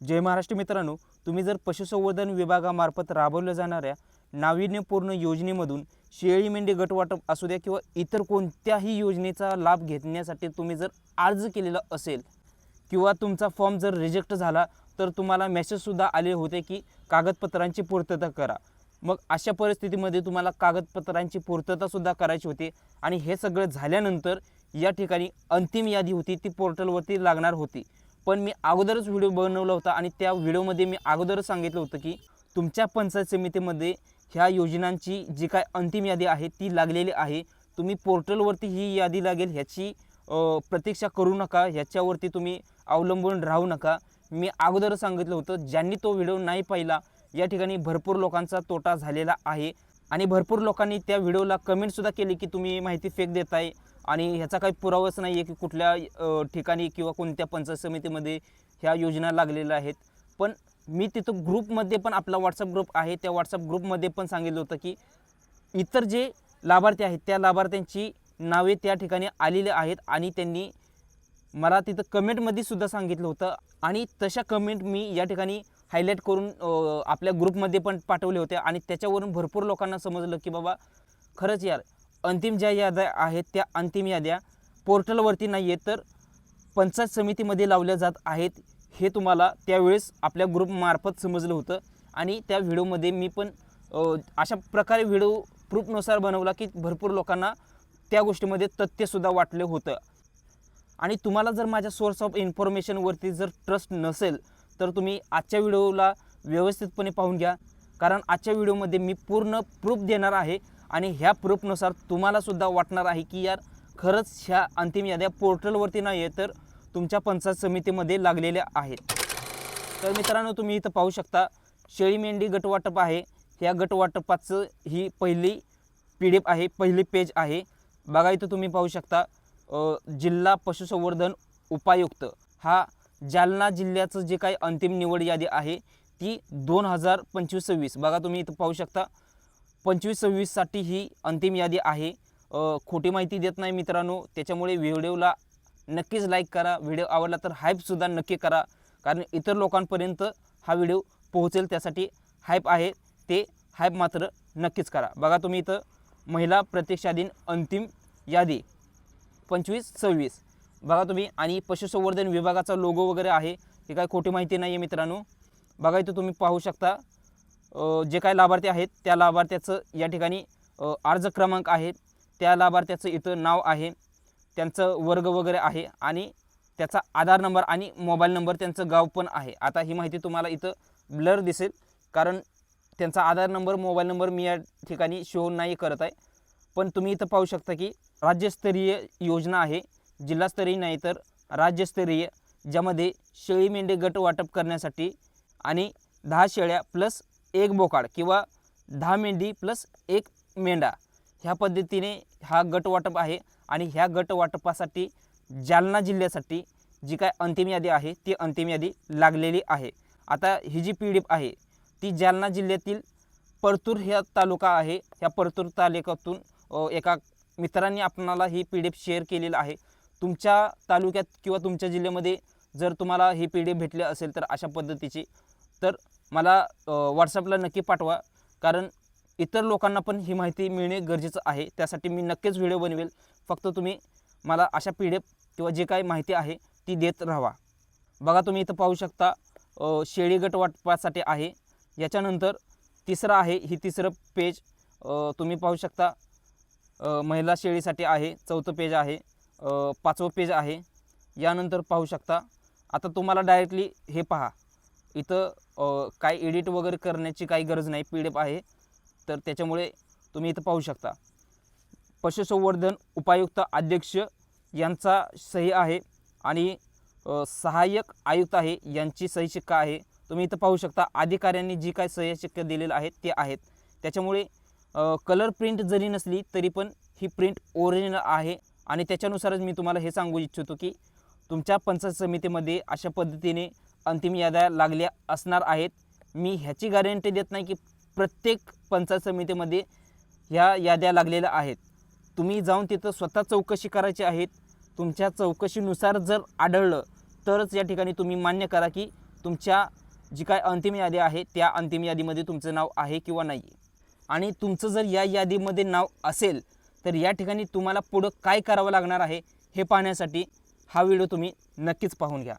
जय महाराष्ट्र मित्रांनो तुम्ही जर पशुसंवर्धन विभागामार्फत राबवल्या जाणाऱ्या नाविन्यपूर्ण योजनेमधून शेळी मेंढी गटवाटप असू द्या किंवा इतर कोणत्याही योजनेचा लाभ घेण्यासाठी तुम्ही जर अर्ज केलेला असेल किंवा तुमचा फॉर्म जर रिजेक्ट झाला तर तुम्हाला मेसेजसुद्धा आले होते की कागदपत्रांची पूर्तता करा. मग अशा परिस्थितीमध्ये तुम्हाला कागदपत्रांची पूर्ततासुद्धा करायची होती आणि हे सगळं झाल्यानंतर या ठिकाणी अंतिम यादी होती ती पोर्टलवरती लागणार होती. पण मी अगोदरच व्हिडिओ बनवला होता आणि त्या व्हिडिओमध्ये मी अगोदरच सांगितलं होतं की तुमच्या पंचायत समितीमध्ये ह्या योजनांची जी काय अंतिम यादी आहे ती लागलेली आहे. तुम्ही पोर्टलवरती ही यादी लागेल ह्याची प्रतीक्षा करू नका ह्याच्यावरती तुम्ही अवलंबून राहू नका. मी अगोदर सांगितलं होतं ज्यांनी तो व्हिडिओ नाही पाहिला या ठिकाणी भरपूर लोकांचा तोटा झालेला आहे. आणि भरपूर लोकांनी त्या व्हिडिओला कमेंटसुद्धा केली की तुम्ही माहिती फेक देताय. आणि ह्याचा काही पुरावाच नाही आहे की कुठल्या ठिकाणी किंवा कोणत्या पंचायत समितीमध्ये ह्या योजना लागलेल्या आहेत. पण मी तिथं ग्रुपमध्ये पण आपला व्हॉट्सअप ग्रुप आहे. त्या व्हॉट्सअप ग्रुपमध्ये पण सांगितलं होतं की इतर जे लाभार्थी आहेत त्या लाभार्थ्यांची नावे त्या ठिकाणी आलेली आहेत आणि त्यांनी मला तिथं कमेंटमध्ये सुद्धा सांगितलं होतं आणि तशा कमेंट मी या ठिकाणी हायलाईट करून आपल्या ग्रुपमध्ये पण पाठवले होते आणि त्याच्यावरून भरपूर लोकांना समजलं की बाबा खरंच यार अंतिम ज्या याद्या आहेत त्या अंतिम याद्या पोर्टलवरती नाही आहेत तर पंचायत समितीमध्ये लावल्या जात आहेत हे तुम्हाला त्यावेळेस आपल्या ग्रुपमार्फत समजलं होतं. आणि त्या व्हिडिओमध्ये मी पण अशा प्रकारे व्हिडिओ प्रूफनुसार बनवला की भरपूर लोकांना त्या गोष्टीमध्ये तथ्यसुद्धा वाटलं होतं. आणि तुम्हाला जर माझ्या सोर्स ऑफ इन्फॉर्मेशनवरती जर ट्रस्ट नसेल तर तुम्ही आजच्या व्हिडिओला व्यवस्थितपणे पाहून घ्या. कारण आजच्या व्हिडिओमध्ये मी पूर्ण प्रूफ देणार आहे. आणि ह्या प्रूफनुसार तुम्हालासुद्धा वाटणार आहे की यार खरंच ह्या अंतिम याद्या पोर्टलवरती नाही आहे तर तुमच्या पंचायत समितीमध्ये लागलेल्या आहेत. तर मित्रांनो तुम्ही इथं पाहू शकता शेळी मेंढी गटवाटप आहे. ह्या गटवाटपाचं ही पहिली पी डी एफ आहे पहिली पेज आहे. बघा इथं तुम्ही पाहू शकता जिल्हा पशुसंवर्धन उपायुक्त. हा जालना जिल्ह्याचं जे काही अंतिम निवड यादी आहे ती दोन हजार पंचवीस सव्वीस. बघा तुम्ही इथं पाहू शकता पंचवीस सव्वीससाठी ही अंतिम यादी आहे. खोटी माहिती देत नाही मित्रांनो त्याच्यामुळे व्हिडिओला नक्कीच लाईक करा. व्हिडिओ आवडला तर हाईपसुद्धा नक्की करा. कारण इतर लोकांपर्यंत हा व्हिडिओ पोहोचेल त्यासाठी हाईप आहे. ते हाईप मात्र नक्कीच करा. बघा तुम्ही इथं महिला प्रत्यक्षाधीन अंतिम यादी. पंचवीस सव्वीस. बघा तुम्ही आणि पशुसंवर्धन विभागाचा लोगो वगैरे आहे. हे काय खोटी माहिती नाही आहे मित्रांनो. बघा इथं तुम्ही पाहू शकता. जे काही लाभार्थी आहेत त्या लाभार्थ्याचं या ठिकाणी अर्ज क्रमांक आहे. त्या लाभार्थ्याचं इथं नाव आहे. त्यांचं वर्ग वगैरे आहे आणि त्याचा आधार नंबर आणि मोबाईल नंबर त्यांचं गाव पण आहे. आता ही माहिती तुम्हाला इथं ब्लर दिसेल कारण त्यांचा आधार नंबर मोबाईल नंबर मी या ठिकाणी शो नाही करत आहे. पण तुम्ही इथं पाहू शकता की राज्यस्तरीय योजना आहे. जिल्हास्तरीय नाही तर राज्यस्तरीय ज्यामध्ये शेळी मेंढे गट वाटप करण्यासाठी आणि दहा शेळ्या प्लस एक बोकाड किंवा दहा मेंढी प्लस एक मेंढा. ह्या पद्धतीने हा गट वाटप आहे आणि ह्या गट वाटपासाठी जालना जिल्ह्यासाठी जी काय अंतिम यादी आहे ती अंतिम यादी लागलेली आहे. आता ही जी पी डी एफ आहे ती जालना जिल्ह्यातील परतूर ह्या तालुका आहे. ह्या परतूर तालुक्यातून एका मित्रांनी आपणाला ही पी डी एफ शेअर केलेलं आहे. तुमच्या तालुक्यात किंवा तुमच्या जिल्ह्यामध्ये जर तुम्हाला ही पी डी एफ भेटली असेल तर अशा पद्धतीची तर मला व्हॉट्सअपला नक्की पाठवा. कारण इतर लोकांना पण ही माहिती मिळणे गरजेचं आहे. त्यासाठी मी नक्कीच व्हिडिओ बनवेल. फक्त तुम्ही मला अशा पी डी एफ किंवा जे काही माहिती आहे ती देत राहा. बघा तुम्ही इथं पाहू शकता शेळी गट वाटपासाठी आहे. याच्यानंतर तिसरं आहे ही तिसरं पेज तुम्ही पाहू शकता. महिला शेळीसाठी आहे चौथं पेज आहे पाचवं पेज आहे. यानंतर पाहू शकता. आता तुम्हाला डायरेक्टली हे पहा. इथं काय एडिट वगैरे करण्याची काही गरज नाही पी डी एफ आहे. तर त्याच्यामुळे तुम्ही इथं पाहू शकता. पशुसंवर्धन उपायुक्त अध्यक्ष यांचा सही आहे आणि सहाय्यक आयुक्त आहे यांची सही शिक्का आहे. तुम्ही इथं पाहू शकता अधिकाऱ्यांनी जी काय सह्या शिक्का दिलेलं आहेत ते आहेत. त्याच्यामुळे कलर प्रिंट जरी नसली तरी पण ही प्रिंट ओरिजिनल आहे आणि त्याच्यानुसारच मी तुम्हाला हे सांगू इच्छितो की तुमच्या पंचायत समितीमध्ये अशा पद्धतीने अंतिम याद्या लागल्या असणार आहेत. मी ह्याची गॅरंटी देत नाही की प्रत्येक पंचायत समितीमध्ये ह्या याद्या लागलेल्या आहेत. तुम्ही जाऊन तिथं स्वतः चौकशी करायची आहेत. तुमच्या चौकशीनुसार जर आढळलं तरच या ठिकाणी तुम्ही मान्य करा की तुमच्या जी काय अंतिम यादी आहे त्या अंतिम यादीमध्ये तुमचं नाव आहे किंवा नाही. आणि तुमचं जर या यादीमध्ये नाव असेल तर या ठिकाणी तुम्हाला पुढं काय करावं लागणार आहे हे पाहण्यासाठी हा व्हिडिओ तुम्ही नक्कीच पाहून घ्या.